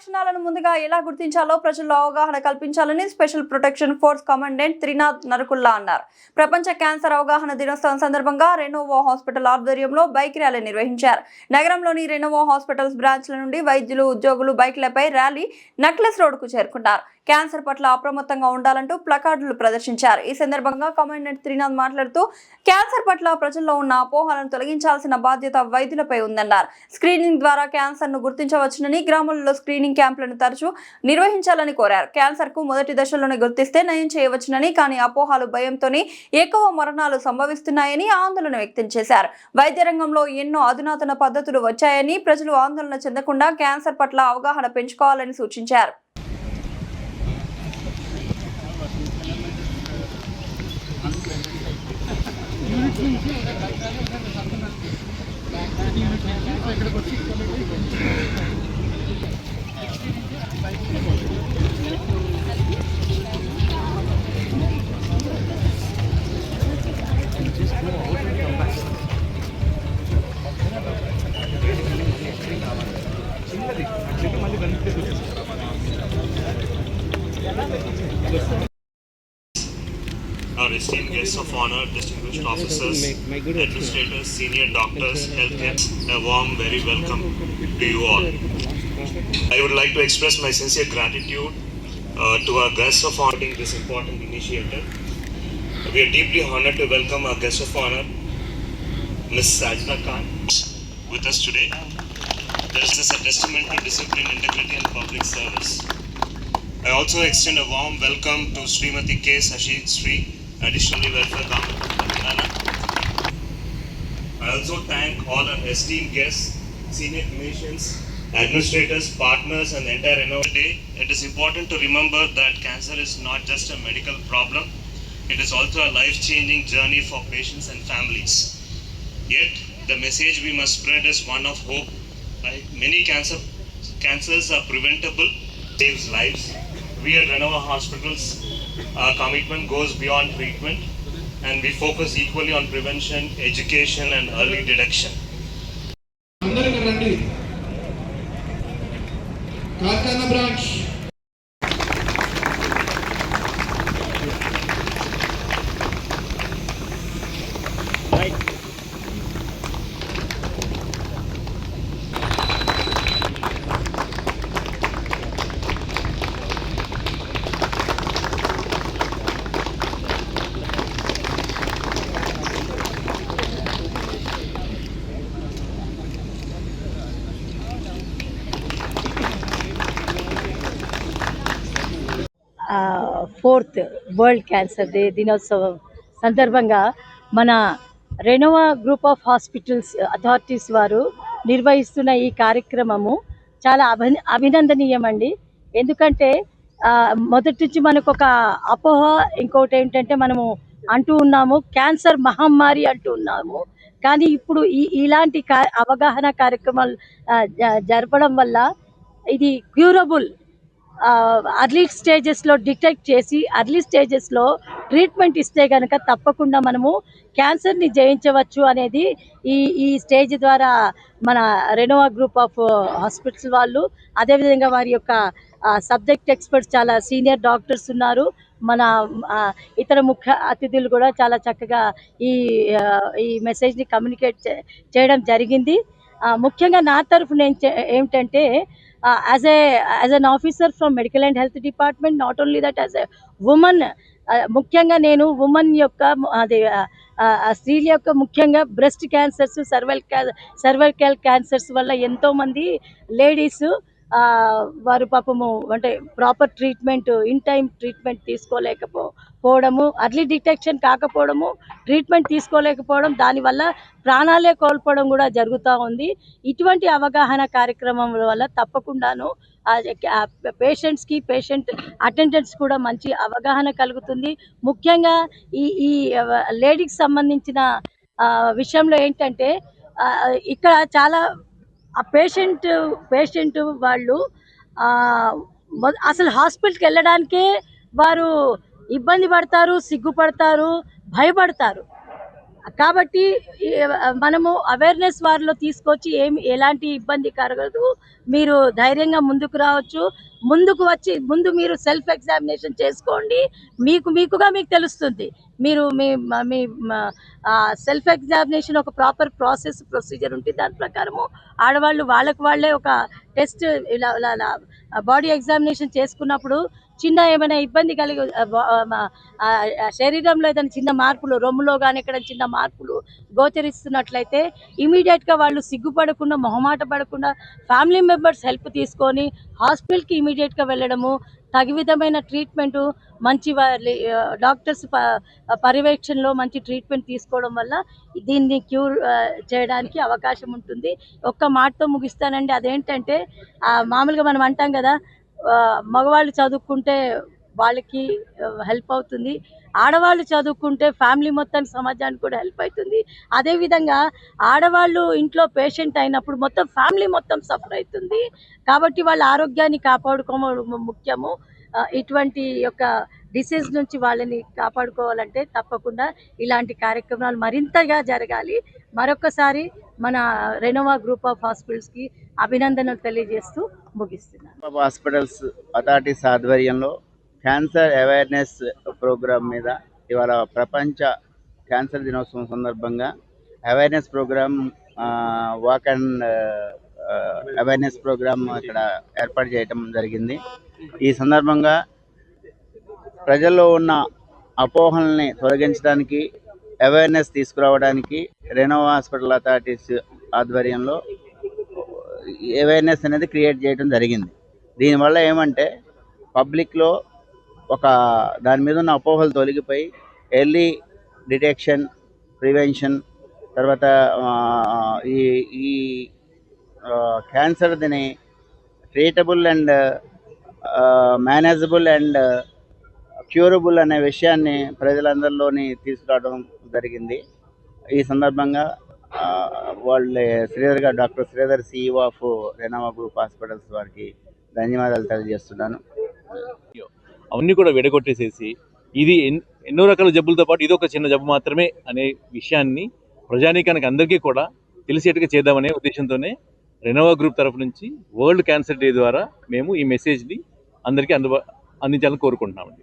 లక్షణాలను ముందుగా ఎలా గుర్తించాలో ప్రజల్లో అవగాహన కల్పించాలని special protection force commandant Trinath Narakulla అన్నారు. ప్రపంచ క్యాన్సర్ అవగాహన దినోత్సవం సందర్భంగా రెనోవో హాస్పిటల్ ఆధ్వర్యంలో బైక్ ర్యాలీ నిర్వహించారు. నగరంలోని రెనోవో హాస్పిటల్స్ బ్రాంచ్ల నుండి వైద్యులు ఉద్యోగులు బైక్లపై ర్యాలీ నక్లెస్ రోడ్కు చేరుకున్నారు. క్యాన్సర్ పట్ల అప్రమత్తంగా ఉండాలంటూ ప్లకార్డులు ప్రదర్శించారు. ఈ సందర్భంగా కమాండెంట్ త్రినాథ్ మాట్లాడుతూ క్యాన్సర్ పట్ల ప్రజల్లో ఉన్న అపోహలను తొలగించాల్సిన బాధ్యత వైద్యులపై ఉందన్నారు. స్క్రీనింగ్ ద్వారా క్యాన్సర్ను గుర్తించవచ్చునని గ్రామాలలో స్క్రీనింగ్ క్యాంపులను తరచూ నిర్వహించాలని కోరారు. క్యాన్సర్కు మొదటి దశలోనే గుర్తిస్తే నయం చేయవచ్చునని కానీ అపోహలు భయంతోనే ఎక్కువ మరణాలు సంభవిస్తున్నాయని ఆందోళన వ్యక్తం చేశారు. వైద్య రంగంలో ఎన్నో అధునాతన పద్ధతులు వచ్చాయని ప్రజలు ఆందోళన చెందకుండా క్యాన్సర్ పట్ల అవగాహన పెంచుకోవాలని సూచించారు. Our esteemed guests of honor, distinguished officers, administrators, senior doctors, healthcare, a warm, very welcome to you all. I would like to express my sincere gratitude uh, to our guests of honor in this important initiative. We are deeply honored to welcome our guest of honor, Ms. Sajna Khan, with us today. This is a testament to discipline, integrity, and public service. Also extend a warm welcome to Srimati K. Sashi Sri, Additionally Welfare Government. I also thank all our esteemed guests, senior clinicians, administrators, partners, and the entire Day. It is important to remember that cancer is not just a medical problem, it is also a life changing journey for patients and families. Yet, the message we must spread is one of hope. Many cancer, cancers are preventable, saves lives we at Renova Hospitals, our commitment goes beyond treatment and we focus equally on prevention, education and early detection. Karkana branch fourth world cancer day దినోత్సవం సందర్భంగా మన Renova group of hospitals authorities వారు నిర్వహిస్తున్న ఈ కార్యక్రమము చాలా అభి అభినందనీయమండి. ఎందుకంటే ఆ, మొదటి నుంచి మనకు ఒక అపోహ ఇంకోటి ఏంటంటే మనము అంటూ ఉన్నాము క్యాన్సర్ మహమ్మారి అంటూ ఉన్నాము. కానీ ఇప్పుడు ఈ ఇలాంటి అవగాహన కార్యక్రమాలు జరపడం వల్ల ఇది క్యూరబుల్ అర్లీ స్టేజెస్లో డిటెక్ట్ చేసి అర్లీ స్టేజెస్లో ట్రీట్మెంట్ ఇస్తే కనుక తప్పకుండా మనము క్యాన్సర్ని జయించవచ్చు అనేది ఈ ఈ స్టేజ్ ద్వారా మన రెనోవా గ్రూప్ ఆఫ్ హాస్పిటల్స్ వాళ్ళు అదేవిధంగా వారి యొక్క సబ్జెక్ట్ ఎక్స్పర్ట్స్ చాలా సీనియర్ డాక్టర్స్ ఉన్నారు. మన ఇతర ముఖ్య అతిథులు కూడా చాలా చక్కగా ఈ ఈ మెసేజ్ని కమ్యూనికేట్ చేయడం జరిగింది. ముఖ్యంగా నా తరఫు నేను ఏమిటంటే ఏమిటంటే as a as an officer from medical and health department not only that as a women ముఖ్యంగా నేను ఉమెన్ యొక్క అది స్త్రీల యొక్క ముఖ్యంగా breast cancers cerval cervical cancers వల్ల ఎంతోమంది లేడీస్ వారు పాపము అంటే proper treatment in time treatment తీసుకోలేకపో పోవడము అర్లీ డిటెక్షన్ కాకపోవడము ట్రీట్మెంట్ తీసుకోలేకపోవడం దానివల్ల ప్రాణాలే కోల్పోవడం కూడా జరుగుతూ ఉంది. ఇటువంటి అవగాహన కార్యక్రమం వల్ల తప్పకుండాను పేషెంట్స్కి పేషెంట్ అటెండెంట్స్ కూడా మంచి అవగాహన కలుగుతుంది. ముఖ్యంగా ఈ ఈ లేడీకి సంబంధించిన విషయంలో ఏంటంటే ఇక్కడ చాలా ఆ పేషెంట్ పేషెంట్ వాళ్ళు ఆ, అసలు హాస్పిటల్కి వెళ్ళడానికే వారు ఇబ్బంది పడతారు సిగ్గుపడతారు భయపడతారు. కాబట్టి మనము అవేర్నెస్ వారిలో తీసుకొచ్చి ఏమి ఎలాంటి ఇబ్బంది కలగదు మీరు ధైర్యంగా ముందుకు రావచ్చు. ముందుకు వచ్చి ముందు మీరు సెల్ఫ్ ఎగ్జామినేషన్ చేసుకోండి. మీకు మీకుగా మీకు తెలుస్తుంది. మీరు మీ మీ సెల్ఫ్ ఎగ్జామినేషన్ ఒక ప్రాపర్ ప్రాసెస్ ప్రొసీజర్ ఉంటుంది దాని ప్రకారము ఆడవాళ్ళు వాళ్ళకు వాళ్ళే ఒక టెస్ట్ ఇలా బాడీ ఎగ్జామినేషన్ చేసుకున్నప్పుడు చిన్న ఏమైనా ఇబ్బంది కలిగి శరీరంలో ఏదైనా చిన్న మార్పులు రొమ్ములో కానీ ఎక్కడ చిన్న మార్పులు గోచరిస్తున్నట్లయితే ఇమీడియట్గా వాళ్ళు సిగ్గుపడకుండా మొహమాట పడకుండా ఫ్యామిలీ మెంబర్స్ హెల్ప్ తీసుకొని హాస్పిటల్కి ఇమీడియట్గా వెళ్ళడము తగు విధమైన ట్రీట్మెంటు మంచి వారి డాక్టర్స్ ప పర్యవేక్షణలో మంచి ట్రీట్మెంట్ తీసుకోవడం వల్ల దీన్ని క్యూర్ చేయడానికి అవకాశం ఉంటుంది. ఒక్క మాటతో ముగిస్తానండి. అదేంటంటే మామూలుగా మనం అంటాం కదా మగవాళ్ళు చదువుకుంటే వాళ్ళకి హెల్ప్ అవుతుంది. ఆడవాళ్ళు చదువుకుంటే ఫ్యామిలీ మొత్తానికి సమాజానికి కూడా హెల్ప్ అవుతుంది. అదేవిధంగా ఆడవాళ్ళు ఇంట్లో పేషెంట్ అయినప్పుడు మొత్తం ఫ్యామిలీ మొత్తం సఫర్ అవుతుంది. కాబట్టి వాళ్ళ ఆరోగ్యాన్ని కాపాడుకోవడం ముఖ్యము. ఇటువంటి యొక్క డిసీజ్ నుంచి వాళ్ళని కాపాడుకోవాలంటే తప్పకుండా ఇలాంటి కార్యక్రమాలు మరింతగా జరగాలి. మరొకసారి మన రెనోవా గ్రూప్ ఆఫ్ హాస్పిటల్స్కి అభినందనలు తెలియజేస్తూ ముగిస్తున్నాను. హాస్పిటల్స్ అథారిటీస్ ఆధ్వర్యంలో క్యాన్సర్ అవేర్నెస్ ప్రోగ్రామ్ మీద ఇవాళ ప్రపంచ క్యాన్సర్ దినోత్సవం సందర్భంగా awareness program walk and awareness program ఇక్కడ ఏర్పాటు చేయటం జరిగింది. ఈ సందర్భంగా ప్రజల్లో ఉన్న అపోహల్ని తొలగించడానికి అవేర్నెస్ తీసుకురావడానికి రెనోవా హాస్పిటల్ అథారిటీస్ ఆధ్వర్యంలో అవేర్నెస్ అనేది క్రియేట్ చేయడం జరిగింది. దీనివల్ల ఏమంటే పబ్లిక్లో ఒక దాని మీద ఉన్న అపోహలు తొలగిపోయి ఎర్లీ డిటెక్షన్ ప్రివెన్షన్ తర్వాత ఈ ఈ క్యాన్సర్ దీని treatable and manageable and curable అనే విషయాన్ని ప్రజలందరిలోని తీసుకురావడం జరిగింది. ఈ సందర్భంగా వాళ్ళ Sridhar garu doctor Sridhar CEO of Renova group hospitals వారికి ధన్యవాదాలు తెలియజేస్తున్నాను. అవన్నీ కూడా విడగొట్టేసేసి ఇది ఎన్- ఎన్నో రకాల జబ్బులతో పాటు ఇది ఒక చిన్న జబ్బు మాత్రమే అనే విషయాన్ని ప్రజానీకానికి అందరికీ కూడా తెలిసేట్టుగా చేద్దామనే ఉద్దేశంతోనే రెనోవా గ్రూప్ తరఫు నుంచి వరల్డ్ క్యాన్సర్ డే ద్వారా మేము ఈ మెసేజ్ని అందరికీ అందుబా అందించాలని కోరుకుంటున్నామండి.